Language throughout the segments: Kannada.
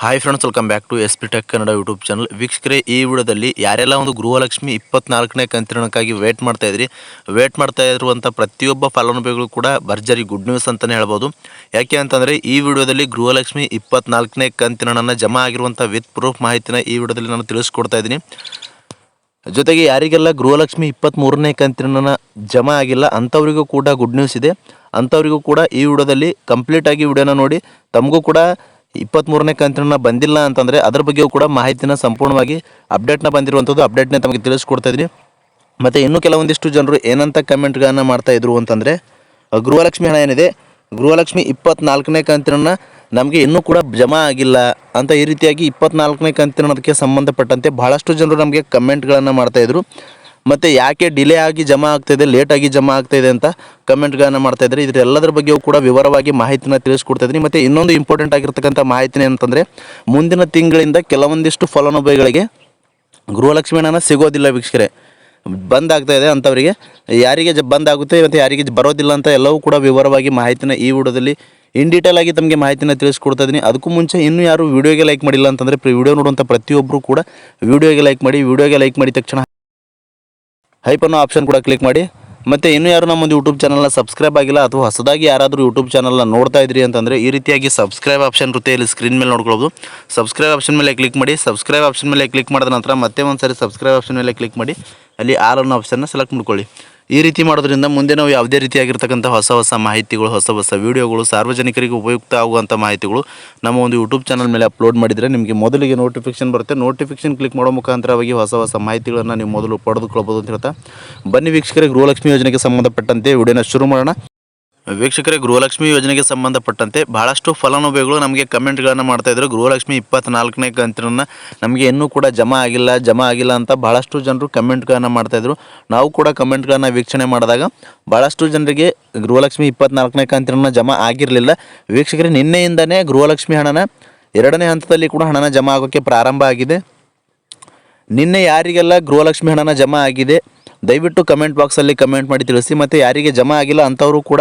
Hi friends welcome back to S P tech Kannada YouTube channel ವೀಕ್ಷಕರೇ, ಈ ವಿಡಿಯೋದಲ್ಲಿ ಯಾರೆಲ್ಲ ಒಂದು ಗೃಹಲಕ್ಷ್ಮಿ ಇಪ್ಪತ್ನಾಲ್ಕನೇ ಕಂತಿರಣಕ್ಕಾಗಿ ವೇಟ್ ಮಾಡ್ತಾ ಇದ್ರಿ ವೇಟ್ ಮಾಡ್ತಾ ಇರುವಂಥ ಪ್ರತಿಯೊಬ್ಬ ಫಲಾನುಭವಿಗಳು ಕೂಡ ಭರ್ಜರಿ ಗುಡ್ ನ್ಯೂಸ್ ಅಂತಲೇ ಹೇಳ್ಬೋದು. ಯಾಕೆ ಅಂತಂದರೆ, ಈ ವಿಡಿಯೋದಲ್ಲಿ ಗೃಹಲಕ್ಷ್ಮಿ ಇಪ್ಪತ್ನಾಲ್ಕನೇ ಕಂತಿನ ಜಮಾ ಆಗಿರುವಂಥ ವಿತ್ ಪ್ರೂಫ್ ಮಾಹಿತಿನ ಈ ವಿಡಿಯೋದಲ್ಲಿ ನಾನು ತಿಳಿಸ್ಕೊಡ್ತಾ ಇದ್ದೀನಿ. ಜೊತೆಗೆ ಯಾರಿಗೆಲ್ಲ ಗೃಹಲಕ್ಷ್ಮಿ ಇಪ್ಪತ್ತ್ಮೂರನೇ ಕಂತಿನ ಜಮಾ ಆಗಿಲ್ಲ ಅಂಥವರಿಗೂ ಕೂಡ ಗುಡ್ ನ್ಯೂಸ್ ಇದೆ. ಅಂಥವರಿಗೂ ಕೂಡ ಈ ವಿಡಿಯೋದಲ್ಲಿ ಕಂಪ್ಲೀಟಾಗಿ ವಿಡಿಯೋನ ನೋಡಿ, ತಮಗೂ ಕೂಡ ಇಪ್ಪತ್ತ್ಮೂರನೇ ಕಂತಿನ ಬಂದಿಲ್ಲ ಅಂತಂದರೆ ಅದ್ರ ಬಗ್ಗೆಯೂ ಕೂಡ ಮಾಹಿತಿನ ಸಂಪೂರ್ಣವಾಗಿ ಅಪ್ಡೇಟ್ನ ಬಂದಿರುವಂಥದ್ದು ಅಪ್ಡೇಟ್ನ ತಮಗೆ ತಿಳಿಸ್ಕೊಡ್ತಾ ಇದ್ದೀನಿ ಮತ್ತು ಇನ್ನೂ ಕೆಲವೊಂದಿಷ್ಟು ಜನರು ಏನಂತ ಕಮೆಂಟ್ಗಳನ್ನು ಮಾಡ್ತಾ ಇದ್ರು ಅಂತಂದರೆ ಗೃಹಲಕ್ಷ್ಮಿ ಹಣ ಏನಿದೆ? ಗೃಹಲಕ್ಷ್ಮಿ ಇಪ್ಪತ್ನಾಲ್ಕನೇ ಕಂತಿನ ನಮಗೆ ಇನ್ನೂ ಕೂಡ ಜಮಾ ಆಗಿಲ್ಲ ಅಂತ ಈ ರೀತಿಯಾಗಿ ಇಪ್ಪತ್ನಾಲ್ಕನೇ ಕಂತಿನದಕ್ಕೆ ಸಂಬಂಧಪಟ್ಟಂತೆ ಬಹಳಷ್ಟು ಜನರು ನಮಗೆ ಕಮೆಂಟ್ಗಳನ್ನು ಮಾಡ್ತಾಯಿದ್ರು ಮತ್ತು ಯಾಕೆ ಡಿಲೇ ಆಗಿ ಜಮಾ ಆಗ್ತಾಯಿದೆ ಲೇಟಾಗಿ ಜಮಾ ಆಗ್ತಾಯಿದೆ ಅಂತ ಕಮೆಂಟ್ಗಳನ್ನು ಇದ್ರ. ಎಲ್ಲದರ ಬಗ್ಗೆಯೂ ಕೂಡ ವಿವರವಾಗಿ ಮಾಹಿತಿನ ತಿಳಿಸ್ಕೊಡ್ತಾ ಇದ್ದೀನಿ ಮತ್ತು ಇನ್ನೊಂದು ಇಂಪಾರ್ಟೆಂಟ್ ಆಗಿರ್ತಕ್ಕಂಥ ಮಾಹಿತಿ ಅಂತಂದರೆ ಮುಂದಿನ ತಿಂಗಳಿಂದ ಕೆಲವೊಂದಿಷ್ಟು ಫಲಾನುಭವಿಗಳಿಗೆ ಗೃಹಲಕ್ಷ್ಮಿ ಹಣನ ಸಿಗೋದಿಲ್ಲ ವೀಕ್ಷಕರೇ. ಆಗ್ತಾ ಇದೆ ಅಂಥವರಿಗೆ ಯಾರಿಗೆ ಜ ಬಂದ್ ಆಗುತ್ತೆ ಮತ್ತು ಯಾರಿಗೆ ಬರೋದಿಲ್ಲ ಅಂತ ಎಲ್ಲವೂ ಕೂಡ ವಿವರವಾಗಿ ಮಾಹಿತಿನ ಈ ವಿಡಿಯೋದಲ್ಲಿ ಇನ್ ಡೀಟೇಲ್ ಆಗಿ ತಮಗೆ ಮಾಹಿತಿನ ತಿಳಿಸ್ಕೊಡ್ತಾ ಇದ್ದೀನಿ. ಅದಕ್ಕೂ ಮುಂಚೆ ಇನ್ನೂ ಯಾರು ವಿಡಿಯೋಗೆ ಲೈಕ್ ಮಾಡಿಲ್ಲ ಅಂತಂದರೆ ವಿಡಿಯೋ ನೋಡುವಂಥ ಪ್ರತಿಯೊಬ್ಬರು ಕೂಡ ವಿಡಿಯೋಗೆ ಲೈಕ್ ಮಾಡಿ ವಿಡಿಯೋಗೆ ಲೈಕ್ ಮಾಡಿದ ತಕ್ಷಣ ಹೈಪ್ ಆಪ್ಷನ್ ಕೂಡ ಕ್ಲಿಕ್ ಮಾಡಿ. ಮತ್ತು ಇನ್ನೂ ಯಾರು ನಮ್ಮೊಂದು ಯೂಟ್ಯೂಬ್ ಚಾನಲ್ನ ಸಬ್ಸ್ಕ್ರೈಬ್ ಆಗಿಲ್ಲ ಅಥವಾ ಹೊಸದಾಗಿ ಯಾರಾದರೂ ಯೂಟ್ಯೂಬ್ ಚಾನಲ್ನ ನೋಡ್ತಾ ಇದ್ರಿ ಅಂತಂದರೆ ಈ ರೀತಿಯಾಗಿ ಸಬ್ಸ್ಕ್ರೈಬ್ ಆಪ್ಷನ್ ಇರುತ್ತೆ ಇಲ್ಲಿ ಸ್ಕ್ರೀನ್ ಮೇಲೆ ನೋಡ್ಕೊಳ್ಬೋದು. ಸಬ್ಸ್ಕ್ರೈಬ್ ಆಪ್ಷನ್ ಮೇಲೆ ಕ್ಲಿಕ್ ಮಾಡಿ. ಸಬ್ಸ್ಕ್ರೈಬ್ ಆಪ್ಷನ್ ಮೇಲೆ ಕ್ಲಿಕ್ ಮಾಡಿದ ನಂತರ ಮತ್ತೆ ಒಂದು ಸರಿ ಸಬ್ಸ್ಕ್ರೈಬ್ ಆಪ್ಷನ್ ಮೇಲೆ ಕ್ಲಿಕ್ ಮಾಡಿ. ಅಲ್ಲಿ ಆಲ್ ಅನ್ನೋ ಆಪ್ಷನ್ನ ಸೆಲೆಕ್ಟ್ ಮಾಡ್ಕೊಳ್ಳಿ. ಈ ರೀತಿ ಮಾಡೋದ್ರಿಂದ ಮುಂದೆ ನಾವು ಯಾವುದೇ ರೀತಿಯಾಗಿರ್ತಕ್ಕಂಥ ಹೊಸ ಹೊಸ ಮಾಹಿತಿಗಳು, ಹೊಸ ಹೊಸ ವೀಡಿಯೋಗಳು, ಸಾರ್ವಜನಿಕರಿಗೆ ಉಪಯುಕ್ತ ಆಗುವಂಥ ಮಾಹಿತಿಗಳು ನಮ್ಮ ಒಂದು ಯೂಟ್ಯೂಬ್ ಚಾನಲ್ ಮೇಲೆ ಅಪ್ಲೋಡ್ ಮಾಡಿದರೆ ನಿಮಗೆ ಮೊದಲಿಗೆ ನೋಟಿಫಿಕೇಷನ್ ಬರುತ್ತೆ. ನೋಟಿಫಿಕೇಶನ್ ಕ್ಲಿಕ್ ಮಾಡೋ ಮುಖಾಂತರವಾಗಿ ಹೊಸ ಹೊಸ ಮಾಹಿತಿಗಳನ್ನು ನೀವು ಮೊದಲು ಪಡೆದುಕೊಳ್ಬೋದು ಅಂತ ಹೇಳ್ತಾ. ಬನ್ನಿ ವೀಕ್ಷಕರಿಗೆ ಗೃಹಲಕ್ಷ್ಮಿ ಯೋಜನೆಗೆ ಸಂಬಂಧಪಟ್ಟಂತೆ ವಿಡಿಯೋನ ಶುರು ಮಾಡೋಣ. ವೀಕ್ಷಕರೇ, ಗೃಹಲಕ್ಷ್ಮಿ ಯೋಜನೆಗೆ ಸಂಬಂಧಪಟ್ಟಂತೆ ಬಹಳಷ್ಟು ಫಲಾನುಭವಿಗಳು ನಮಗೆ ಕಮೆಂಟ್ಗಳನ್ನು ಮಾಡ್ತಾ ಇದ್ರು. ಗೃಹಲಕ್ಷ್ಮಿ ಇಪ್ಪತ್ನಾಲ್ಕನೇ ಕಂತಿನ ನಮಗೆ ಇನ್ನೂ ಕೂಡ ಜಮಾ ಆಗಿಲ್ಲ ಜಮಾ ಆಗಿಲ್ಲ ಅಂತ ಬಹಳಷ್ಟು ಜನರು ಕಮೆಂಟ್ಗಳನ್ನು ಮಾಡ್ತಾ ಇದ್ರು. ನಾವು ಕೂಡ ಕಮೆಂಟ್ಗಳನ್ನು ವೀಕ್ಷಣೆ ಮಾಡಿದಾಗ ಬಹಳಷ್ಟು ಜನರಿಗೆ ಗೃಹಲಕ್ಷ್ಮಿ ಇಪ್ಪತ್ನಾಲ್ಕನೇ ಕಂತಿನ ಜಮಾ ಆಗಿರಲಿಲ್ಲ. ವೀಕ್ಷಕರೇ, ನಿನ್ನೆಯಿಂದನೇ ಗೃಹಲಕ್ಷ್ಮಿ ಹಣನ ಎರಡನೇ ಹಂತದಲ್ಲಿ ಕೂಡ ಹಣನ ಜಮಾ ಆಗೋಕ್ಕೆ ಪ್ರಾರಂಭ ಆಗಿದೆ. ನಿನ್ನೆ ಯಾರಿಗೆಲ್ಲ ಗೃಹಲಕ್ಷ್ಮಿ ಹಣನ ಜಮಾ ಆಗಿದೆ, ದಯವಿಟ್ಟು ಕಮೆಂಟ್ ಬಾಕ್ಸಲ್ಲಿ ಕಮೆಂಟ್ ಮಾಡಿ ತಿಳಿಸಿ, ಮತ್ತು ಯಾರಿಗೆ ಜಮಾ ಆಗಿಲ್ಲ ಅಂಥವರು ಕೂಡ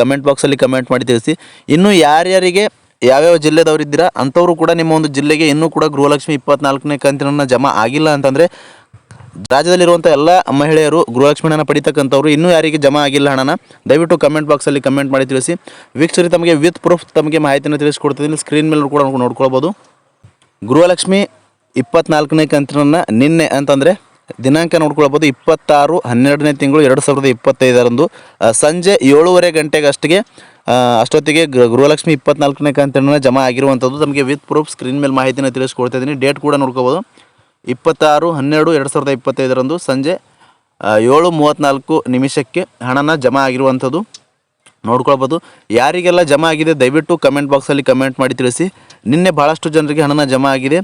ಕಮೆಂಟ್ ಬಾಕ್ಸಲ್ಲಿ ಕಮೆಂಟ್ ಮಾಡಿ ತಿಳಿಸಿ. ಇನ್ನು ಯಾರ್ಯಾರಿಗೆ ಯಾವ್ಯಾವ ಜಿಲ್ಲೆದವರಿದ್ದೀರಾ ಅಂಥವರು ಕೂಡ ನಿಮ್ಮ ಒಂದು ಜಿಲ್ಲೆಗೆ ಇನ್ನೂ ಕೂಡ ಗೃಹಲಕ್ಷ್ಮಿ ಇಪ್ಪತ್ನಾಲ್ಕನೇ ಕಂತಿನ ಜಮಾ ಆಗಿಲ್ಲ ಅಂತಂದರೆ ರಾಜ್ಯದಲ್ಲಿರುವಂಥ ಎಲ್ಲ ಮಹಿಳೆಯರು ಗೃಹಲಕ್ಷ್ಮಿ ಹಣನ ಪಡಿತಕ್ಕಂಥವ್ರು ಇನ್ನೂ ಯಾರಿಗೆ ಜಮಾ ಆಗಿಲ್ಲ ಹಣನ, ದಯವಿಟ್ಟು ಕಮೆಂಟ್ ಬಾಕ್ಸಲ್ಲಿ ಕಮೆಂಟ್ ಮಾಡಿ ತಿಳಿಸಿ. ವೀಕ್ಷರಿ ತಮಗೆ ವಿತ್ ಪ್ರೂಫ್ ತಮಗೆ ಮಾಹಿತಿಯನ್ನು ತಿಳಿಸ್ಕೊಡ್ತಿದ್ದೀನಿ. ಸ್ಕ್ರೀನ್ ಮೇಲೆ ಕೂಡ ನೋಡ್ಕೊಳ್ಬೋದು. ಗೃಹಲಕ್ಷ್ಮಿ ಇಪ್ಪತ್ನಾಲ್ಕನೇ ಕಂತಿನ ನಿನ್ನೆ ಅಂತಂದರೆ ದಿನಾಂಕ ನೋಡ್ಕೊಳ್ಬೋದು. ಇಪ್ಪತ್ತಾರು ಹನ್ನೆರಡನೇ ತಿಂಗಳು ಎರಡು ಸಾವಿರದ ಇಪ್ಪತ್ತೈದರಂದು ಸಂಜೆ ಏಳುವರೆ ಗಂಟೆಗೆ ಅಷ್ಟಿಗೆ ಆ, ಅಷ್ಟೊತ್ತಿಗೆ ಗೃಹಲಕ್ಷ್ಮಿ ಇಪ್ಪತ್ನಾಲ್ಕನೇ ಕಂತಿನ ಜಮಾ ಆಗಿರುವಂಥದ್ದು. ನಮಗೆ ವಿತ್ ಪ್ರೂಫ್ ಸ್ಕ್ರೀನ್ ಮೇಲೆ ಮಾಹಿತಿನ ತಿಳಿಸ್ಕೊಡ್ತಾ ಇದ್ದೀನಿ ಡೇಟ್ ಕೂಡ ನೋಡ್ಕೋಬೋದು ಇಪ್ಪತ್ತಾರು ಹನ್ನೆರಡು ಎರಡು ಸಾವಿರದ ಇಪ್ಪತ್ತೈದರಂದು ಸಂಜೆ ಏಳು ಮೂವತ್ತ್ನಾಲ್ಕು ನಿಮಿಷಕ್ಕೆ ಹಣನ ಜಮಾ ಆಗಿರುವಂಥದ್ದು ನೋಡ್ಕೊಳ್ಬೋದು. ಯಾರಿಗೆಲ್ಲ ಜಮಾ ಆಗಿದೆ ದಯವಿಟ್ಟು ಕಮೆಂಟ್ ಬಾಕ್ಸಲ್ಲಿ ಕಮೆಂಟ್ ಮಾಡಿ ತಿಳಿಸಿ. ನಿನ್ನೆ ಭಾಳಷ್ಟು ಜನರಿಗೆ ಹಣನ ಜಮಾ ಆಗಿದೆ.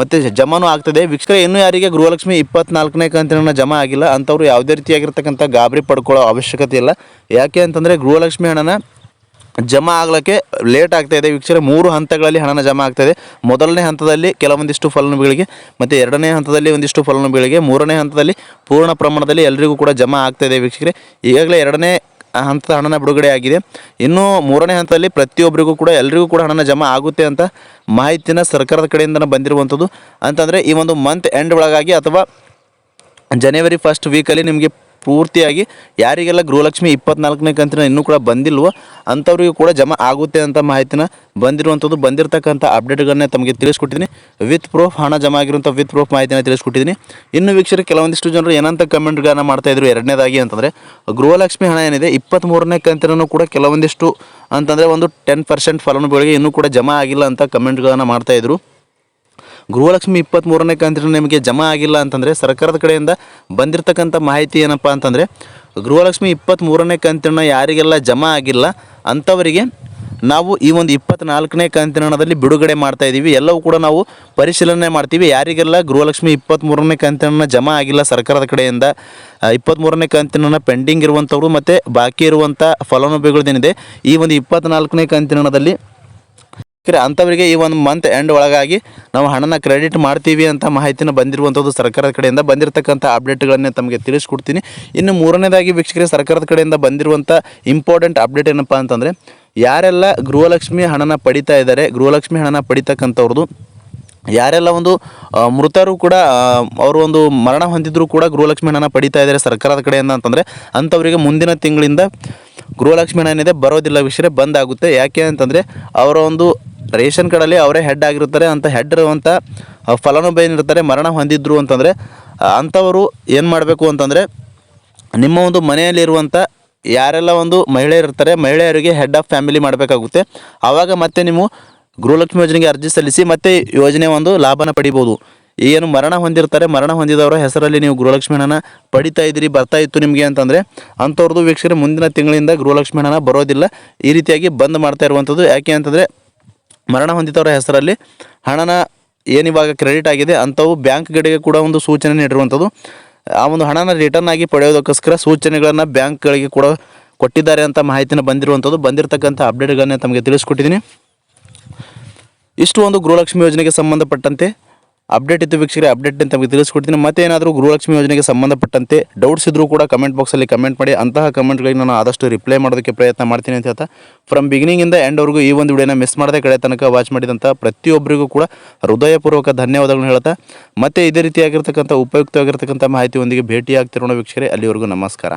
ಮತ್ತು ಜಮಾನು ಆಗ್ತದೆ. ವೀಕ್ಷಕರೇ, ಇನ್ನು ಯಾರಿಗೆ ಗೃಹಲಕ್ಷ್ಮಿ ಇಪ್ಪತ್ನಾಲ್ಕನೇ ಕಂತಿನ ಜಮಾ ಆಗಿಲ್ಲ ಅಂಥವ್ರು ಯಾವುದೇ ರೀತಿಯಾಗಿರ್ತಕ್ಕಂಥ ಗಾಬರಿ ಪಡ್ಕೊಳ್ಳೋ ಅವಶ್ಯಕತೆ ಇಲ್ಲ. ಯಾಕೆ ಅಂತಂದರೆ ಗೃಹಲಕ್ಷ್ಮಿ ಹಣನ ಜಮಾ ಆಗ್ಲಿಕ್ಕೆ ಲೇಟ್ ಆಗ್ತಾ ಇದೆ. ವೀಕ್ಷಕರೇ, ಮೂರು ಹಂತಗಳಲ್ಲಿ ಹಣನ ಜಮಾ ಆಗ್ತಾ ಇದೆ. ಮೊದಲನೇ ಹಂತದಲ್ಲಿ ಕೆಲವೊಂದಿಷ್ಟು ಫಲಾನುಭವಿಗಳಿಗೆ, ಮತ್ತು ಎರಡನೇ ಹಂತದಲ್ಲಿ ಒಂದಿಷ್ಟು ಫಲಾನುಭವಿಗಳಿಗೆ, ಮೂರನೇ ಹಂತದಲ್ಲಿ ಪೂರ್ಣ ಪ್ರಮಾಣದಲ್ಲಿ ಎಲ್ಲರಿಗೂ ಕೂಡ ಜಮಾ ಆಗ್ತಾ ಇದೆ ವೀಕ್ಷಕರೇ. ಈಗಾಗಲೇ ಎರಡನೇ ಹಂತದ ಹಣನ ಬಿಡುಗಡೆ ಆಗಿದೆ. ಇನ್ನು ಮೂರನೇ ಹಂತದಲ್ಲಿ ಪ್ರತಿಯೊಬ್ಬರಿಗೂ ಕೂಡ ಎಲ್ಲರಿಗೂ ಕೂಡ ಹಣನ ಜಮಾ ಆಗುತ್ತೆ ಅಂತ ಮಾಹಿತಿನ ಸರ್ಕಾರದ ಕಡೆಯಿಂದ ಬಂದಿರುವಂಥದ್ದು. ಅಂತಂದರೆ ಈ ಒಂದು ಮಂತ್ ಎಂಡ್ ಒಳಗಾಗಿ ಅಥವಾ ಜನವರಿ ಫಸ್ಟ್ ವೀಕಲ್ಲಿ ನಿಮಗೆ ಪೂರ್ತಿಯಾಗಿ ಯಾರಿಗೆಲ್ಲ ಗೃಹಲಕ್ಷ್ಮಿ ಇಪ್ಪತ್ನಾಲ್ಕನೇ ಕಂತಿನ ಇನ್ನೂ ಕೂಡ ಬಂದಿಲ್ವೋ ಅಂಥವ್ರಿಗೂ ಕೂಡ ಜಮಾ ಆಗುತ್ತೆ ಅಂತ ಮಾಹಿತಿನ ಬಂದಿರುವಂಥದ್ದು, ಬಂದಿರತಕ್ಕಂಥ ಅಪ್ಡೇಟ್ಗಳನ್ನೇ ತಮಗೆ ತಿಳಿಸ್ಕೊಟ್ಟಿದ್ದೀನಿ. ವಿತ್ ಪ್ರೂಫ್, ಹಣ ಜಮಾ ಆಗಿರುವಂಥ ವಿತ್ ಪ್ರೂಫ್ ಮಾಹಿತಿನ ತಿಳಿಸ್ಕೊಟ್ಟಿದ್ದೀನಿ. ಇನ್ನು ವೀಕ್ಷಕರು, ಕೆಲವೊಂದಿಷ್ಟು ಜನರು ಏನಂತ ಕಮೆಂಟ್ಗಳನ್ನು ಮಾಡ್ತಾ ಇದ್ರು ಎರಡನೇದಾಗಿ ಅಂತಂದರೆ, ಗೃಹಲಕ್ಷ್ಮಿ ಹಣ ಏನಿದೆ ಇಪ್ಪತ್ತ್ಮೂರನೇ ಕಂತಿನೂ ಕೂಡ ಕೆಲವೊಂದಿಷ್ಟು ಅಂತಂದರೆ ಒಂದು ಟೆನ್ ಪರ್ಸೆಂಟ್ ಫಲಾನುಭವಿಗಳಿಗೆ ಇನ್ನೂ ಕೂಡ ಜಮಾ ಆಗಿಲ್ಲ ಅಂತ ಕಮೆಂಟ್ಗಳನ್ನು ಮಾಡ್ತಾಯಿದ್ರು ಗೃಹಲಕ್ಷ್ಮಿ ಇಪ್ಪತ್ತ್ಮೂರನೇ ಕಂತಿನ ನಿಮಗೆ ಜಮಾ ಆಗಿಲ್ಲ ಅಂತಂದರೆ ಸರ್ಕಾರದ ಕಡೆಯಿಂದ ಬಂದಿರತಕ್ಕಂಥ ಮಾಹಿತಿ ಏನಪ್ಪ ಅಂತಂದರೆ ಗೃಹಲಕ್ಷ್ಮಿ ಇಪ್ಪತ್ತ್ಮೂರನೇ ಕಂತಿನ ಯಾರಿಗೆಲ್ಲ ಜಮಾ ಆಗಿಲ್ಲ ಅಂಥವರಿಗೆ ನಾವು ಈ ಒಂದು ಇಪ್ಪತ್ತ್ನಾಲ್ಕನೇ ಕಂತಿನ ಹಣದಲ್ಲಿ ಬಿಡುಗಡೆ ಮಾಡ್ತಾ ಇದ್ದೀವಿ. ಎಲ್ಲವೂ ಕೂಡ ನಾವು ಪರಿಶೀಲನೆ ಮಾಡ್ತೀವಿ. ಯಾರಿಗೆಲ್ಲ ಗೃಹಲಕ್ಷ್ಮಿ ಇಪ್ಪತ್ತ್ಮೂರನೇ ಕಂತಿನ ಜಮಾ ಆಗಿಲ್ಲ ಸರ್ಕಾರದ ಕಡೆಯಿಂದ ಇಪ್ಪತ್ತ್ಮೂರನೇ ಕಂತಿನ ಪೆಂಡಿಂಗ್ ಇರುವಂಥವ್ರು ಮತ್ತು ಬಾಕಿ ಇರುವಂಥ ಫಲಾನುಭವಿಗಳದ್ದೇನಿದೆ, ಈ ಒಂದು ಇಪ್ಪತ್ತ್ನಾಲ್ಕನೇ ಕಂತಿನ ಹಣದಲ್ಲಿ ಯಾಕಂದರೆ ಅಂಥವರಿಗೆ ಈ ಒಂದು ಮಂತ್ ಎಂಡ್ ಒಳಗಾಗಿ ನಾವು ಹಣನ ಕ್ರೆಡಿಟ್ ಮಾಡ್ತೀವಿ ಅಂತ ಮಾಹಿತಿನ ಬಂದಿರುವಂಥದ್ದು ಸರ್ಕಾರದ ಕಡೆಯಿಂದ ಬಂದಿರತಕ್ಕಂಥ ಅಪ್ಡೇಟ್ಗಳನ್ನೇ ತಮಗೆ ತಿಳಿಸ್ಕೊಡ್ತೀನಿ. ಇನ್ನು ಮೂರನೇದಾಗಿ ವೀಕ್ಷಕರಿಗೆ ಸರ್ಕಾರದ ಕಡೆಯಿಂದ ಬಂದಿರುವಂಥ ಇಂಪಾರ್ಟೆಂಟ್ ಅಪ್ಡೇಟ್ ಏನಪ್ಪ ಅಂತಂದರೆ, ಯಾರೆಲ್ಲ ಗೃಹಲಕ್ಷ್ಮಿ ಹಣನ ಪಡಿತಾ ಇದ್ದಾರೆ, ಗೃಹಲಕ್ಷ್ಮಿ ಹಣನ ಪಡಿತಕ್ಕಂಥವ್ರದ್ದು ಯಾರೆಲ್ಲ ಒಂದು ಮೃತರು ಕೂಡ ಅವರು ಒಂದು ಮರಣ ಹೊಂದಿದ್ರು ಕೂಡ ಗೃಹಲಕ್ಷ್ಮಿ ಹಣನ ಪಡಿತಾ ಇದ್ದಾರೆ ಸರ್ಕಾರದ ಕಡೆಯಿಂದ ಅಂತಂದರೆ, ಅಂಥವರಿಗೆ ಮುಂದಿನ ತಿಂಗಳಿಂದ ಗೃಹಲಕ್ಷ್ಮಿ ಹಣ ಏನಿದೆ ಬರೋದಿಲ್ಲ ವಿಷಯ ಬಂದಾಗುತ್ತೆ. ಯಾಕೆ ಅಂತಂದರೆ, ಅವರ ಒಂದು ರೇಷನ್ ಕಾರ್ಡಲ್ಲಿ ಅವರೇ ಹೆಡ್ ಆಗಿರ್ತಾರೆ ಅಂತ ಹೆಡ್ ಇರುವಂಥ ಫಲಾನುಭವಿನಿರ್ತಾರೆ ಮರಣ ಹೊಂದಿದ್ರು ಅಂತಂದರೆ ಅಂಥವರು ಏನು ಮಾಡಬೇಕು ಅಂತಂದರೆ, ನಿಮ್ಮ ಒಂದು ಮನೆಯಲ್ಲಿರುವಂಥ ಯಾರೆಲ್ಲ ಒಂದು ಮಹಿಳೆಯರು ಇರ್ತಾರೆ, ಮಹಿಳೆಯರಿಗೆ ಹೆಡ್ ಆಫ್ ಫ್ಯಾಮಿಲಿ ಮಾಡಬೇಕಾಗುತ್ತೆ. ಆವಾಗ ಮತ್ತೆ ನೀವು ಗೃಹಲಕ್ಷ್ಮಿ ಯೋಜನೆಗೆ ಅರ್ಜಿ ಸಲ್ಲಿಸಿ ಮತ್ತೆ ಯೋಜನೆ ಒಂದು ಲಾಭನ ಪಡಿಬೋದು. ಏನು ಮರಣ ಹೊಂದಿರ್ತಾರೆ, ಮರಣ ಹೊಂದಿದವರ ಹೆಸರಲ್ಲಿ ನೀವು ಗೃಹಲಕ್ಷ್ಮಿ ಪಡಿತಾ ಇದ್ದೀರಿ, ಬರ್ತಾ ಇತ್ತು ನಿಮಗೆ ಅಂತಂದರೆ, ಅಂಥವ್ರದ್ದು ವೀಕ್ಷಕರು ಮುಂದಿನ ತಿಂಗಳಿಂದ ಗೃಹಲಕ್ಷ್ಮಿ ಬರೋದಿಲ್ಲ. ಈ ರೀತಿಯಾಗಿ ಬಂದ್ ಮಾಡ್ತಾ ಇರುವಂಥದ್ದು. ಯಾಕೆ ಅಂತಂದರೆ ಮರಣ ಹೊಂದಿದವರ ಹೆಸರಲ್ಲಿ ಹಣನ ಏನಿವಾಗ ಕ್ರೆಡಿಟ್ ಆಗಿದೆ ಅಂಥವು ಬ್ಯಾಂಕ್ಗಳಿಗೆ ಕೂಡ ಒಂದು ಸೂಚನೆ ನೀಡಿರುವಂಥದ್ದು ಆ ಒಂದು ಹಣನ ರಿಟರ್ನ್ ಆಗಿ ಪಡೆಯೋದಕ್ಕೋಸ್ಕರ ಸೂಚನೆಗಳನ್ನು ಬ್ಯಾಂಕ್ಗಳಿಗೆ ಕೂಡ ಕೊಟ್ಟಿದ್ದಾರೆ ಅಂತ ಮಾಹಿತಿನ ಬಂದಿರುವಂಥದ್ದು ಬಂದಿರತಕ್ಕಂಥ ಅಪ್ಡೇಟ್ಗಳನ್ನೇ ತಮಗೆ ತಿಳಿಸ್ಕೊಟ್ಟಿದ್ದೀನಿ. ಇಷ್ಟು ಒಂದು ಗೃಹಲಕ್ಷ್ಮಿ ಯೋಜನೆಗೆ ಸಂಬಂಧಪಟ್ಟಂತೆ ಅಪ್ಡೇಟ್ ಇತ್ತು ವೀಕ್ಷಕರೇ ಅಪ್ಡೇಟ್ ಅಂತ ತಮಗೆ ತಿಳಿಸ್ಕೊಡ್ತೀನಿ. ಮತ್ತೆ ಏನಾದರೂ ಗೃಹಲಕ್ಷ್ಮಿ ಯೋಜನೆಗೆ ಸಂಬಂಧಪಟ್ಟಂತೆ ಡೌಟ್ಸ್ ಇದ್ರೂ ಕೂಡ ಕಮೆಂಟ್ ಬಾಕ್ಸಲ್ಲಿ ಕಮೆಂಟ್ ಮಾಡಿ, ಅಂತಹ ಕಮೆಂಟ್ಗಳಿಗೆ ನಾನು ಆದಷ್ಟು ರಿಪ್ಲೈ ಮಾಡೋದಕ್ಕೆ ಪ್ರಯತ್ನ ಮಾಡ್ತೀನಿ ಅಂತ ಹೇಳ್ತಾ ಫ್ರಮ್ ಬಿಗಿನಿಂಗಿಂದ ಎಂಡ್ವರೆಗೂ ಈ ಒಂದು ವಿಡಿಯೋನ ಮಿಸ್ ಮಾಡದೆ ಕಡೆ ತನಕ ವಾಚ್ ಮಾಡಿದಂಥ ಪ್ರತಿಯೊಬ್ಬರಿಗೂ ಕೂಡ ಹೃದಯಪೂರ್ವಕ ಧನ್ಯವಾದಗಳನ್ನು ಹೇಳ್ತಾ, ಮತ್ತೆ ಇದೇ ರೀತಿಯಾಗಿರ್ತಕ್ಕಂಥ ಉಪಯುಕ್ತವಾಗಿರ್ತಕ್ಕಂಥ ಮಾಹಿತಿಯೊಂದಿಗೆ ಭೇಟಿ ಆಗ್ತಿರೋಣ ವೀಕ್ಷಕರೇ, ಅಲ್ಲಿವರೆಗೂ ನಮಸ್ಕಾರ.